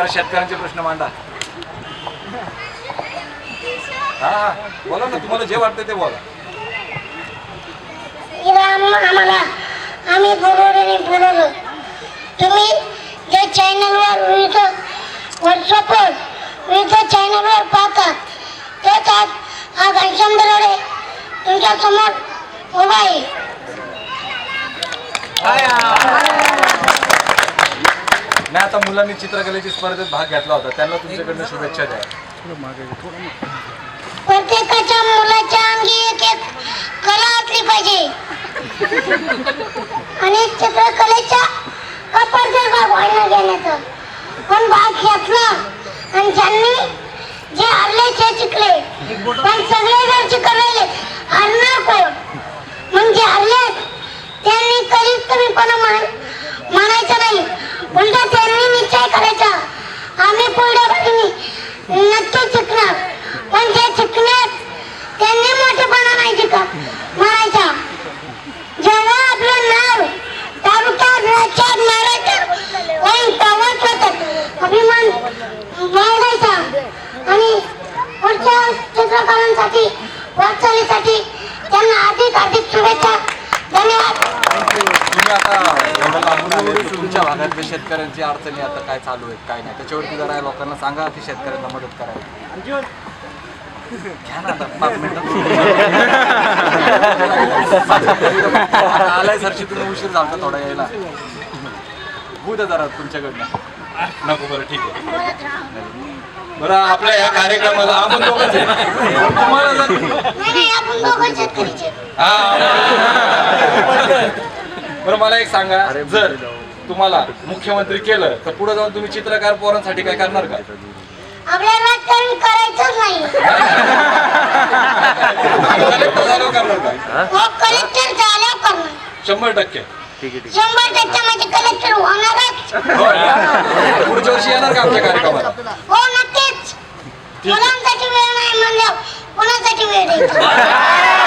जरा शेतकऱ्यांचे प्रश्न मांडा. हा बोला ना तुम्हाला जे वाटतं ते बोला. आम्हाला आम्ही बोलवलं. तुम्ही चॅनलवर विविध व्हॉट्सअपवर विविध चॅनलवर पाहता तेच आज हा घनश्याम दरोडे तुमच्यासमोर उभा आहे. नाही आता मुलांनी चित्रकलेची स्पर्धेत भाग घेतला होता. त्यांना तुमच्याकडनं शुभेच्छा द्या. प्रत्येकाच्या मुलाच्या अंगी एक एक कला असली पाहिजे. आणि चित्रकलेच्या कपाटच्या भाग घेण्याचं पण भाग घेतला आणि ज्यांनी जे हरले ते शिकले पण सगळे जर शिकलेले हरणार कोण? म्हणजे हरले त्यांनी कधीच कमीपणा मान मानायचं नाही. उलटा त्यांनी निश्चय करायचा. आम्ही पुढे नक्की शिकणार पण ते शिकण्यात त्यांनी मोठेपणा नाही शिका मारायचा जेव्हा आपलं नाव तालुक्यात राज्यात मारायचं होईल तेव्हाच अभिमान बाळगायचा आणि पुढच्या चित्रकारांसाठी वाटचालीसाठी त्यांना अधिक अधिक शुभेच्छा. तुमच्या भागातल्या शेतकऱ्यांची अडचणी आता काय चालू आहेत काय नाही? त्याच्यावरती जरा लोकांना सांगा की शेतकऱ्यांना मदत करायला घ्या ना आता पाच मिनिटात आलाय सरशी तुम्ही उशीर झाला थोडा यायला. होऊ द्या जरा तुमच्याकडनं. नको बरं ठीक आहे. बरं आपल्या या कार्यक्रमाला आपण दोघंच आहे. तुम्हाला हा. बरं मला एक सांगा. जर तुम्हाला मुख्यमंत्री केलं तर पुढे जाऊन तुम्ही चित्रकार पोरांसाठी काय करणार का? आपल्याला राजकारण करायचंच नाही. कलेक्टर झाल्यावर करणार का हो कलेक्टर झाल्यावर करणार शंभर टक्के. शंभर टक्के म्हणजे कलेक्टर होणारच. होय. पुढच्या वर्षी येणार का आमच्या कार्यक्रमाला? हो नक्कीच. मुलांसाठी वेळ नाही म्हणल्यावर कोणासाठी वेळ द्यायचा